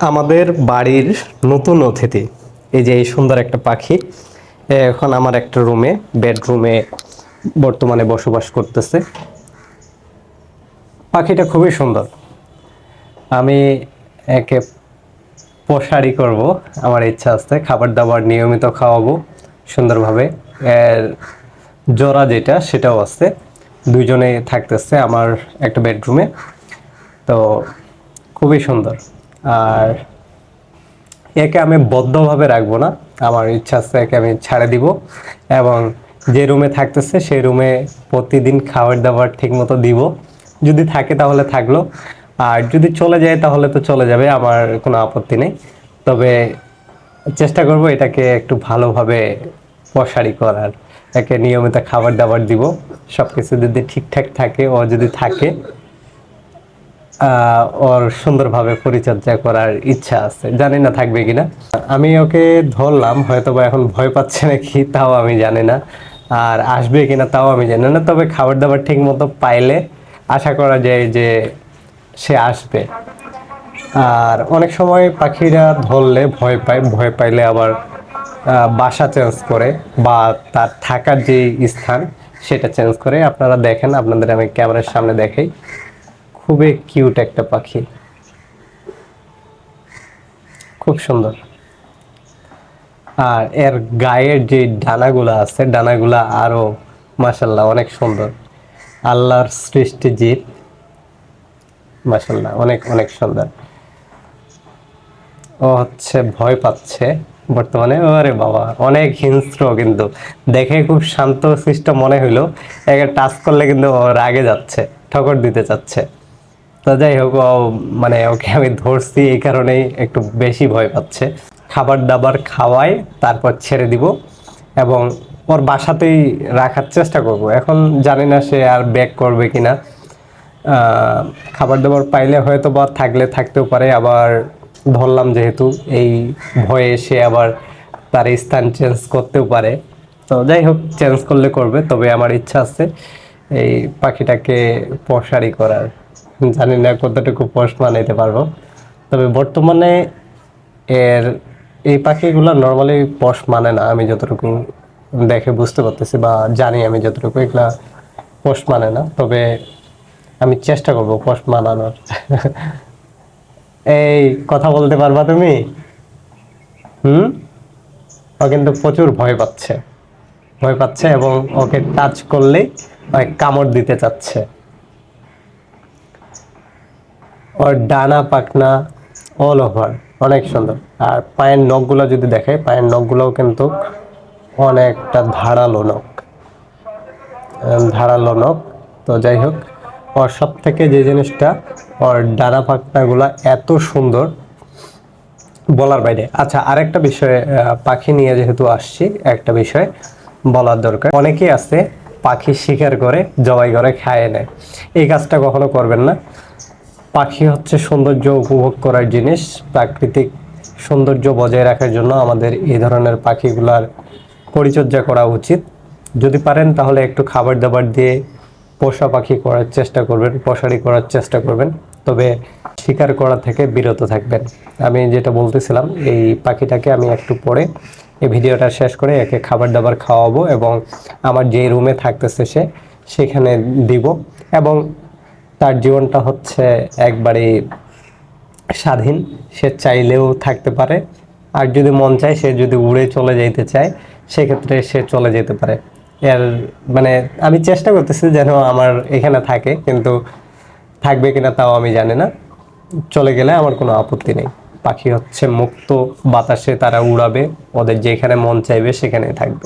আমাদের বাড়ির নতুন অতিথি, এই যে এই সুন্দর একটা পাখি এখন আমার একটা রুমে, বেডরুমে বর্তমানে বসবাস করতেছে। পাখিটা খুবই সুন্দর। আমি একে প্রসারি করব, আমার ইচ্ছা আছে, খাবার দাবার নিয়মিত খাওয়াবো সুন্দরভাবে। এর জোড়া যেটা, সেটাও আছে। দুইজনে থাকতেছে আমার একটা বেডরুমে। তো খুবই সুন্দর। আর একে আমি বদ্ধভাবে রাখব না। আমার ইচ্ছা আছে একে আমি ছাড়ে দিব এবং যে রুমে থাকতেছে সেই রুমে প্রতিদিন খাবার দাবার ঠিক মতো দিব। যদি থাকে তাহলে থাকল। আর যদি চলে যায় তাহলে তো চলে যাবে, আমার কোনো আপত্তি নেই। তবে চেষ্টা করব এটাকে একটু ভালোভাবে প্রসারি করার। একে নিয়মিত খাবার দাবার দিব সব কিছু যদি ঠিকঠাক থাকে ও যদি থাকে ওর সুন্দরভাবে পরিচর্যা করার ইচ্ছা আছে। জানি না থাকবে কিনা। আমি ওকে ধরলাম হয়তো বা এখন ভয় পাচ্ছে নাকি, তাও আমি জানি না। আর আসবে কিনা তাও আমি জানি না, তবে খাবার দাবার ঠিক মতো পাইলে আশা করা যায় যে সে আসবে। আর অনেক সময় পাখিরা ধরলে ভয় পায়, ভয় পাইলে আবার বাসা চেঞ্জ করে বা তার থাকার যে স্থান সেটা চেঞ্জ করে। আপনারা দেখেন, আপনাদের আমি ক্যামেরার সামনে দেখাই। খুবই কিউট একটা পাখি। খুব সুন্দর। আর এর গায়ের যে ডানাগুলো আছে, ডানাগুলা আরও মাসাল্লাহ অনেক সুন্দর। আল্লাহর সৃষ্টি জীব। মাসাল্লাহ অনেক অনেক সুন্দর। ও হচ্ছে ভয় পাচ্ছে বর্তমানে। ওরে বাবা, অনেক হিংস্র কিন্তু। দেখে খুব শান্ত সৃষ্ট মনে হইল। একে টাচ করলে কিন্তু রাগে যাচ্ছে, ঠকর দিতে চাচ্ছে। তো যাই হোক মানে ওকে আমি ধরছি এই কারণেই একটু বেশি ভয় পাচ্ছে। খাবার দাবার খাওয়াই তারপর ছেড়ে দিব এবং ওর বাসাতেই রাখার চেষ্টা করব। এখন জানি না সে আর ব্যাক করবে কিনা। আহ, খাবার দাবার পাইলে হয়তো বা থাকলে থাকতেও পারে আবার ধরলাম যেহেতু এই ভয়ে সে আবার তার স্থান চেঞ্জ করতেও পারে। তো যাই হোক চেঞ্জ করলে করবে তবে আমার ইচ্ছা আছে এই পাখিটাকে প্রসারি করার। জানি না কতটুকু পোষ মানাইতে পারব। তবে বর্তমানে এর, এই পাখিগুলো নর্মালি পোষ মানে না, আমি যতটুকু দেখে বুঝতে পারতেছি বা জানি আমি যতটুকু, এগুলা পোষ মানে না। তবে আমি চেষ্টা করব পোষ মানানোর এই কথা বলতে পারবা তুমি? হুম? ও কিন্তু প্রচুর ভয় পাচ্ছে। ভয় পাচ্ছে এবং ওকে টাচ করলেই কামড় দিতে চাচ্ছে। ওর ডানা পাকনা অল ওভার অনেক সুন্দর। আর পায়ের নখগুলো যদি দেখে, পায়ের নখগুলোও কিন্তু অনেকটা ধারালো নখ। ধারালো নখ। তো যাই হোক, ওর সব থেকে যে জিনিসটা, ওর ডানা, পাখনাগুলা এত সুন্দর, বলার বাইরে। আচ্ছা আরেকটা বিষয় পাখি নিয়ে যেহেতু আসছি, একটা বিষয় বলার দরকার। অনেকেই আছে পাখি শিকার করে, জবাই করে, খায় নেয় এই কাজটা কখনো করবেন না। পাখি হচ্ছে সৌন্দর্য উপভোগ করার জিনিস। প্রাকৃতিক সৌন্দর্য বজায় রাখার জন্য আমাদের এই ধরনের পাখিগুলার পরিচর্যা করা উচিত। যদি পারেন তাহলে একটু খাবার দাবার দিয়ে পোষা পাখি করার চেষ্টা করবেন, প্রসারি করার চেষ্টা করবেন। তবে শিকার করা থেকে বিরত থাকবেন। আমি যেটা বলতেছিলাম, এই পাখিটাকে আমি একটু পরে এই ভিডিওটা শেষ করে একে খাবার দাবার খাওয়াবো এবং আমার যে রুমে থাকতেছে সে, সেখানে দিব। এবং তার জীবনটা হচ্ছে একবারেই স্বাধীন। সে চাইলেও থাকতে পারে। আর যদি মন চায়, সে যদি উড়ে চলে যেতে চায়, সেক্ষেত্রে সে চলে যেতে পারে। এর মানে আমি চেষ্টা করতেছি যেন আমার এখানে থাকে, কিন্তু থাকবে কিনা তাও আমি জানি না। চলে গেলে আমার কোনো আপত্তি নেই। পাখি হচ্ছে মুক্ত বাতাসে তারা উড়াবে। ওদের যেখানে মন চাইবে সেখানে থাকবে।